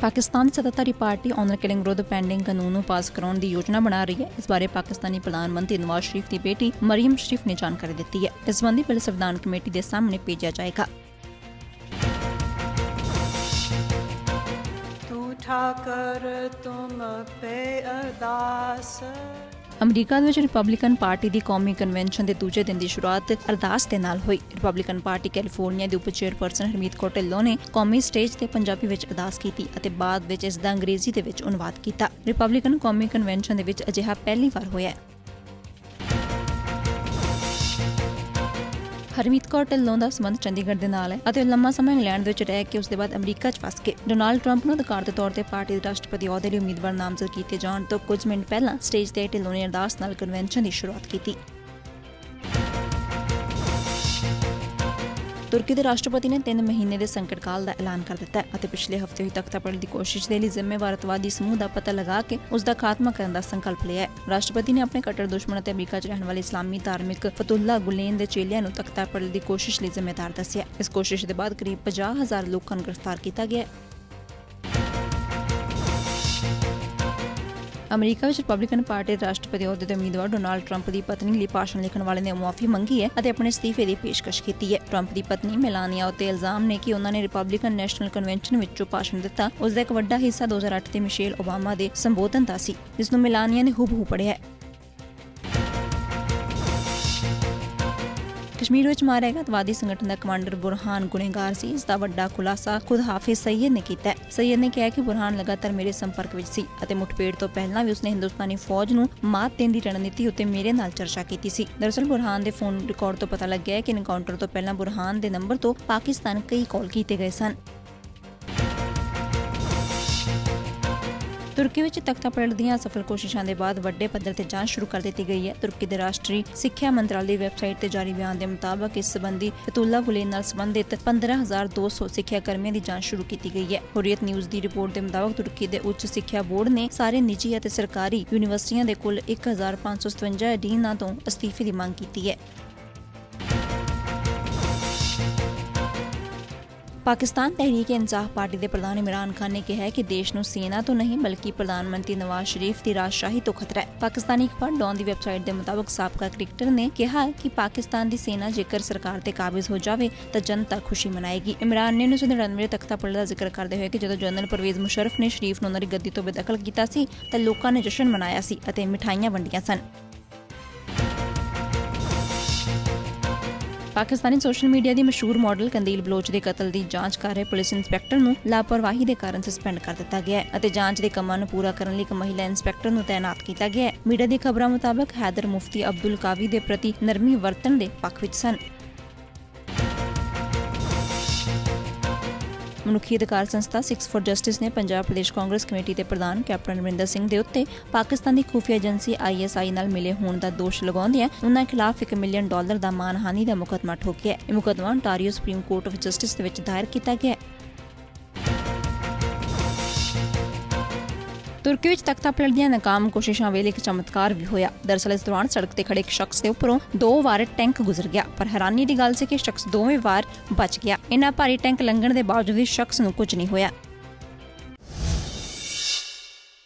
ਪਾਕਿਸਤਾਨ ਦੀ ਸੱਤਾਧਾਰੀ party honour killing ਵਿਰੁੱਧ ਪੈਂਡਿੰਗ ਕਾਨੂੰਨ ਨੂੰ ਪਾਸ ਕਰਾਉਣ ਦੀ ਯੋਜਨਾ ਬਣਾ ਰਹੀ ਹੈ। ਇਸ ਬਾਰੇ ਪਾਕਿਸਤਾਨੀ ਪ੍ਰਧਾਨ ਮੰਤਰੀ ਨਵਾਜ਼ ਸ਼ਰੀਫ ਦੀ ਬੇਟੀ ਮਰੀਮ ਸ਼ਰੀਫ ਨੇ ਜਾਣਕਾਰੀ ਦਿੱਤੀ ਹੈ। ਇਸ ਸੰਬੰਧੀ ਬਿੱਲ ਸੰਵਿਧਾਨ ਕਮੇਟੀ ਦੇ ਸਾਹਮਣੇ ਭੇਜਿਆ ਜਾਏਗਾ। ਅਮਰੀਕਾ ਦੇ ਵਿੱਚ ਰਿਪਬਲਿਕਨ ਪਾਰਟੀ ਦੀ ਕੌਮੀ ਕਨਵੈਨਸ਼ਨ ਦੇ ਦੂਜੇ ਦਿਨ ਦੀ ਸ਼ੁਰੂਆਤ ਅਰਦਾਸ ਦੇ ਨਾਲ ਹੋਈ। ਰਿਪਬਲਿਕਨ ਪਾਰਟੀ ਕੈਲੀਫੋਰਨੀਆ ਦੇ ਉਪ ਚੇਅਰਪਰਸਨ ਹਰਮੀਤ ਕੌਰ ਢਿੱਲੋਂ ਨੇ ਕੌਮੀ ਸਟੇਜ ਤੇ ਪੰਜਾਬੀ ਵਿੱਚ ਅਰਦਾਸ ਕੀਤੀ ਅਤੇ ਬਾਅਦ ਵਿੱਚ ਇਸ ਦਾ ਅੰਗਰੇਜ਼ੀ ਦੇ ਵਿੱਚ ਅਨੁਵਾਦ ਕੀਤਾ। ਰਿਪਬਲਿਕਨ ਕੌਮੀ ਕਨਵੈਨਸ਼ਨ ਦੇ ਵਿੱਚ ਅਜਿਹਾ ਪਹਿਲੀ ਵਾਰ ਹੋਇਆ ਹੈ। ਹਰਮੀਤ ਕੌਰ ਢਿੱਲੋਂ ਦਾ ਸੰਬੰਧ ਚੰਡੀਗੜ੍ਹ ਦੇ ਨਾਲ ਹੈ ਅਤੇ ਉਹ ਲੰਮਾ ਸਮਾਂ ਇੰਗਲੈਂਡ ਵਿੱਚ ਰਹਿ ਕੇ ਉਸ ਦੇ ਬਾਅਦ ਅਮਰੀਕਾ 'ਚ ਫਸ ਕੇ ਡੋਨਾਲਡ ਟਰੰਪ ਨੂੰ ਅਧਿਕਾਰ ਦੇ ਤੌਰ ਤੇ ਪਾਰਟੀ ਦੇ ਰਾਸ਼ਟਰਪਤੀ ਅਹੁਦੇ ਲਈ ਉਮੀਦਵਾਰ ਨਾਮਜ਼ਦ ਕੀਤੇ ਜਾਣ ਤੋਂ ਕੁਝ ਮਿੰਟ ਪਹਿਲਾਂ ਸਟੇਜ ਤੇ ਢਿੱਲੋਂ ਨੇ ਅਰਦਾਸ ਨਾਲ ਕਨਵੈਨਸ਼ਨ ਦੀ ਸ਼ੁਰੂਆਤ ਕੀਤੀ। ਤੁਰਕੀ ਦੇ ਰਾਸ਼ਟਰਪਤੀ ਨੇ 3 ਮਹੀਨੇ ਦੇ ਸੰਕਟ ਕਾਲ ਦਾ ਐਲਾਨ ਕਰ ਦਿੱਤਾ ਹੈ ਅਤੇ ਪਿਛਲੇ ਹਫ਼ਤੇ ਹੋਈ ਤਖਤਾਪਲਟ ਦੀ ਕੋਸ਼ਿਸ਼ ਦੇ ਲਈ ਜ਼ਿੰਮੇਵਾਰ ਸਮੂਹ ਦਾ ਪਤਾ ਲਗਾ ਕੇ ਉਸ ਦਾ ਖਾਤਮਾ ਕਰਨ ਦਾ ਸੰਕਲਪ ਲਿਆ ਹੈ। ਰਾਸ਼ਟਰਪਤੀ ਨੇ ਆਪਣੇ ਕੱਟੜ ਦੁਸ਼ਮਣ ਅਤੇ ਅਮਰੀਕਾ 'ਚ ਰਹਿਣ ਵਾਲੇ ਇਸਲਾਮੀ ਧਾਰਮਿਕ ਫਤੁੱਲਾ ਗੁਲੇਨ ਦੇ ਚੇਲਿਆਂ ਨੂੰ ਤਖਤਾਪਲਟ ਦੀ ਕੋਸ਼ਿਸ਼ ਲਈ ਜ਼ਿੰਮੇਦਾਰ ਦੱਸਿਆ ਇਸ ਕੋਸ਼ਿਸ਼ ਦੇ ਬਾਅਦ ਕਰੀਬ 50000 ਲੋਕਾਂ ਨੂੰ ਗ੍ਰਿਫਤਾਰ ਕੀਤਾ ਗਿਆ ਹੈ। ਅਮਰੀਕਾ ਵਿੱਚ ਰਿਪਬਲਿਕਨ ਪਾਰਟੀ ਦੇ ਰਾਸ਼ਟਰਪਤੀ ਅਹੁਦੇ ਦੇ ਉਮੀਦਵਾਰ ਡੋਨਾਲਡ ਟਰੰਪ ਦੀ ਪਤਨੀ ਲਈ ਭਾਸ਼ਣ ਲਿਖਣ ਵਾਲੇ ਨੇ ਮੁਆਫੀ ਮੰਗੀ ਹੈ ਅਤੇ ਆਪਣੇ ਅਸਤੀਫੇ ਦੀ ਪੇਸ਼ਕਸ਼ ਕੀਤੀ ਹੈ। ਟਰੰਪ ਦੀ ਪਤਨੀ ਮੈਲਾਨੀਆ ਉੱਤੇ ਇਲਜ਼ਾਮ ਨੇ ਕਿ ਉਹਨਾਂ ਨੇ ਰਿਪਬਲਿਕਨ ਨੈਸ਼ਨਲ ਕਨਵੈਨਸ਼ਨ ਵਿੱਚ ਜੋ ਭਾਸ਼ਣ ਦਿੱਤਾ। ਉਸ ਦਾ ਇੱਕ ਵੱਡਾ ਹਿੱਸਾ 2008 ਦੇ ਮਿਸ਼ੇਲ ਓਬਾਮਾ ਦੇ ਸੰਬੋਧਨ ਦਾ ਸੀ। ਜਿਸ ਨੂੰ ਮੈਲਾਨੀਆ ਨੇ ਹੂਬਹੂ ਪੜ੍ਹਿਆ ਹੈ। ਕਸ਼ਮੀਰ ਵਿੱਚ ਮਾਰਿਆ ਗਿਆ ਅਤਵਾਦੀ ਸੰਗਠਨ ਦਾ ਕਮਾਂਡਰ ਬੁਰਹਾਨ ਗੁਨੇਗਾਰ ਸੀ, ਇਸ ਦਾ ਵੱਡਾ ਖੁਲਾਸਾ ਖੁਦ ਹਾਫਿਜ਼ ਸਈਦ ਨੇ ਕੀਤਾ ਹੈ। ਸਈਦ ਨੇ ਕਿਹਾ ਕਿ ਬੁਰਹਾਨ ਲਗਾਤਾਰ ਮੇਰੇ ਸੰਪਰਕ ਵਿੱਚ ਸੀ ਅਤੇ ਮੁਠਭੇੜ ਤੋਂ ਪਹਿਲਾਂ ਵੀ ਉਸਨੇ ਹਿੰਦੁਸਤਾਨੀ ਫੌਜ ਨੂੰ ਮਾਤ ਦੇਣ ਦੀ ਰਣਨੀਤੀ ਉੱਤੇ ਮੇਰੇ ਨਾਲ ਚਰਚਾ ਕੀਤੀ ਸੀ। ਦਰਅਸਲ ਬੁਰਹਾਨ ਦੇ ਫੋਨ ਰਿਕਾਰਡ ਤੋਂ ਪਤਾ ਲੱਗਿਆ ਕਿ ਇਨਕਾਊਂਟਰ ਤੋਂ ਪਹਿਲਾਂ ਬੁਰਹਾਨ ਦੇ ਨੰਬਰ ਤੋਂ ਪਾਕਿਸਤਾਨ ਕਈ ਕਾਲ ਕੀਤੇ ਗਏ ਸਨ। ਤੁਰਕੀ ਵਿੱਚ ਤਖਤਾਪਲਟ ਦੀਆਂ ਸਫਲ ਕੋਸ਼ਿਸ਼ਾਂ ਦੇ ਬਾਅਦ ਵੱਡੇ ਪੱਧਰ ਤੇ ਜਾਂਚ ਸ਼ੁਰੂ ਕਰ ਦਿੱਤੀ ਗਈ ਹੈ। ਤੁਰਕੀ ਦੇ ਰਾਸ਼ਟਰੀ ਸਿੱਖਿਆ ਮੰਤਰਾਲੇ ਦੀ ਵੈਬਸਾਈਟ ਤੇ ਜਾਰੀ ਬਿਆਨ ਦੇ ਮੁਤਾਬਕ ਇਸ ਸੰਬੰਧੀ ਫਤੁੱਲਾ ਗੁਲੇਨ ਨਾਲ ਸੰਬੰਧਿਤ 15200 ਸਿੱਖਿਆ ਕਰਮੀਆਂ ਦੀ ਜਾਂਚ ਸ਼ੁਰੂ ਕੀਤੀ ਗਈ ਹੈ। ਹੁਰੀਅਤ ਨਿਊਜ਼ ਦੀ ਰਿਪੋਰਟ ਦੇ ਮੁਤਾਬਕ ਤੁਰਕੀ ਦੇ ਉੱਚ ਸਿੱਖਿਆ ਬੋਰਡ ਨੇ ਸਾਰੇ ਨਿੱਜੀ ਅਤੇ ਸਰਕਾਰੀ ਯੂਨੀਵਰਸਿਟੀਆਂ ਦੇ ਕੁੱਲ 1557 ਡੀਨਾਂ ਤੋਂ ਅਸਤੀਫੇ ਦੀ ਮੰਗ ਕੀਤੀ ਹੈ। ਪਾਕਿਸਤਾਨ ਤਹਿਰੀਕ ਇਨਸਾਫ ਪਾਰਟੀ ਦੇ ਪ੍ਰਧਾਨ ਇਮਰਾਨ ਖਾਨ ਨੇ ਕਿਹਾ ਹੈ ਕਿ ਦੇਸ਼ ਨੂੰ ਸੈਨਾ ਤੋਂ ਨਹੀਂ ਬਲਕਿ ਪ੍ਰਧਾਨ ਮੰਤਰੀ ਨਵਾਜ਼ ਸ਼ਰੀਫ ਦੀ ਰਾਜਸ਼ਾਹੀ ਤੋਂ ਖਤਰਾ ਹੈ। ਪਾਕਿਸਤਾਨੀ ਅਖਬਾਰ ਡੌਨ ਦੀ ਵੈਬਸਾਈਟ ਦੇ ਮੁਤਾਬਕ ਸਾਬਕਾ ਕ੍ਰਿਕਟਰ ਨੇ ਕਿਹਾ ਕਿ ਪਾਕਿਸਤਾਨ ਦੀ ਸੈਨਾ ਜੇਕਰ ਸਰਕਾਰ ਤੇ ਕਾਬਜ਼ ਹੋ ਜਾਵੇ ਤਾਂ ਜਨਤਾ ਖੁਸ਼ੀ ਮਨਾਏਗੀ। ਇਮਰਾਨ ਨੇ 1999 ਤਖਤਾ ਪਲਟ ਦਾ ਜ਼ਿਕਰ ਕਰਦੇ ਹੋਏ ਕਿ ਜਦੋਂ ਜਨਰਲ ਪਰਵੇਜ਼ ਮੁਸ਼ਰਫ ਨੇ ਸ਼ਰੀਫ ਨੂੰ ਉਹਨਾਂ ਦੀ ਗੱਦੀ ਤੋਂ ਬੇਦਖਲ ਕੀਤਾ ਸੀ ਤਾਂ ਲੋਕਾਂ ਨੇ ਜਸ਼ਨ ਮਨਾਇਆ ਸੀ ਅਤੇ ਮਿਠਾਈਆਂ ਵੰਡੀਆਂ ਸਨ। ਪਾਕਿਸਤਾਨੀ ਸੋਸ਼ਲ ਮੀਡੀਆ ਦੀ ਮਸ਼ਹੂਰ ਮਾਡਲ ਕੰਦੀਲ ਬਲੋਚ ਦੇ ਕਤਲ ਦੀ ਜਾਂਚ ਕਰ ਰਹੇ ਪੁਲਿਸ ਇੰਸਪੈਕਟਰ ਨੂੰ ਲਾਪਰਵਾਹੀ ਦੇ ਕਾਰਨ ਸਸਪੈਂਡ ਕਰ ਦਿੱਤਾ ਗਿਆ ਹੈ ਅਤੇ ਜਾਂਚ ਦੇ ਕੰਮਾਂ ਨੂੰ ਪੂਰਾ ਕਰਨ ਲਈ ਇੱਕ ਮਹਿਲਾ ਇੰਸਪੈਕਟਰ ਨੂੰ ਤਾਇਨਾਤ ਕੀਤਾ ਗਿਆ ਹੈ। ਮੀਡੀਆ ਦੀ ਖਬਰਾਂ ਮੁਤਾਬਕ ਹੈਦਰ ਮੁਫਤੀ ਅਬਦੁਲ ਕਾਵੀ ਦੇ ਪ੍ਰਤੀ ਨਰਮੀ ਵਰਤਣ ਦੇ ਪੱਖ ਵਿੱਚ ਸਨ। ਮਨੁੱਖੀ ਅਧਿਕਾਰ ਸੰਸਥਾ 6 ਫॉर ਜਸਟਿਸ ਨੇ ਪੰਜਾਬ ਪ੍ਰਦੇਸ਼ ਕਾਂਗਰਸ ਕਮੇਟੀ ਦੇ ਪ੍ਰਧਾਨ ਕੈਪਟਨ ਅਮਰਿੰਦਰ ਸਿੰਘ ਦੇ ਉੱਤੇ ਪਾਕਿਸਤਾਨ ਦੀ ਖੁਫੀਆ ਏਜੰਸੀ ਆਈਐਸਆਈ ਨਾਲ ਮਿਲੇ ਹੋਣ ਦਾ ਦੋਸ਼ ਲਗਾਉਂਦਿਆਂ ਉਨ੍ਹਾਂ ਖਿਲਾਫ 1 ਮਿਲੀਅਨ ਡਾਲਰ ਦਾ ਮਾਨਹਾਨੀ ਦਾ ਮੁਕੱਦਮਾ ਠੋਕਿਆ ਹੈ। ਇਹ ਮੁਕੱਦਮਾ ontario supreme court of justice ਦੇ ਵਿੱਚ ਦਾਇਰ ਕੀਤਾ ਗਿਆ ਹੈ। ਤੁਰਕੀ ਵਿੱਚ ਤਖਤਾਪਲਟ ਦੀਆਂ ਨਾਕਾਮ ਕੋਸ਼ਿਸ਼ਾਂ ਵੇਲੇ ਇੱਕ ਚਮਤਕਾਰ ਵੀ ਹੋਇਆ। ਦਰਸਲ ਇਸ ਦੌਰਾਨ ਸੜਕ ਤੇ ਖੜੇ ਇੱਕ ਸ਼ਖਸ ਦੇ ਉੱਪਰੋਂ ਦੋ ਵਾਰ ਟੈਂਕ ਗੁਜ਼ਰ ਗਿਆ, ਪਰ ਹੈਰਾਨੀ ਦੀ ਗੱਲ ਸੀ ਕਿ ਸ਼ਖਸ ਦੋਵੇਂ ਵਾਰ ਬਚ ਗਿਆ। ਇਹਨਾਂ ਭਾਰੀ ਟੈਂਕ ਲੰਘਣ ਦੇ ਬਾਵਜੂਦ ਵੀ ਸ਼ਖਸ ਨੂੰ ਕੁਝ ਨਹੀਂ ਹੋਇਆ।